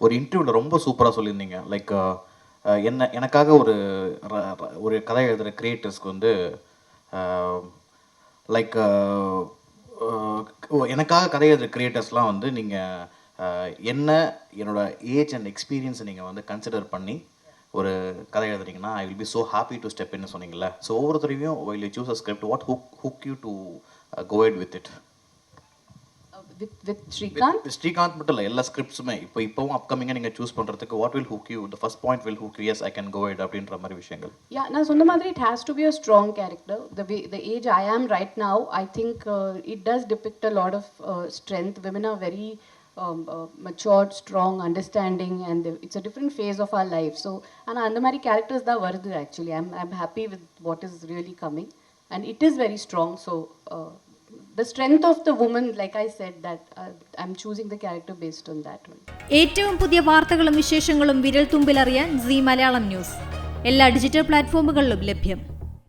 ஒரு இன்டர்வியூவில் ரொம்ப சூப்பராக சொல்லியிருந்தீங்க. லைக் uh, uh, என்ன எனக்காக ஒரு ஒரு கதை எழுதுகிற கிரியேட்டர்ஸ்க்கு வந்து um, லைக் uh, எனக்காக கதை எழுதுகிற கிரியேட்டர்ஸ்லாம் வந்து நீங்கள் என்ன என்னோட ஏஜ் அண்ட் எக்ஸ்பீரியன்ஸை நீங்கள் வந்து கன்சிடர் பண்ணி ஒரு கதை எழுதுறீங்கன்னா I will be so happy to step என்ன சொன்னீங்கல்ல. ஸோ ஒவ்வொருத்தரையும் while you choose a script what hook hook you to go ahead with it with with Srikanth. Srikanth மட்டும் இல்லை எல்லா ஸ்கிரிப்ட்ஸுமே இப்போ இப்போவும் அப்கமிங்காக நீங்கள் சூஸ் பண்ணுறதுக்கு what will hook you the first point will hook yes I can go it அப்படின்ற மாதிரி விஷயங்கள் Yeah, நான் சொன்ன மாதிரி it has to be a strong character. The way the age I am right now, I think uh, it does depict a lot of uh, strength. Women are very um, uh, matured, strong, understanding, and they- it's a different phase of our life. So, and அந்த மாதிரி characters தான் வருது actually. I'm I'm happy with what is really coming, and it is very strong. So. Uh, the strength of the woman, like I said, that uh, I'm choosing the character based on that one. ഏറ്റവും പുതിയ വാർത്തകളും വിശേഷങ്ങളും വിരൽ തുമ്പിലറിയാൻ Zee Malayalam news എല്ലാ digital പ്ലാറ്റ്ഫോമുകളിലും ലഭ്യം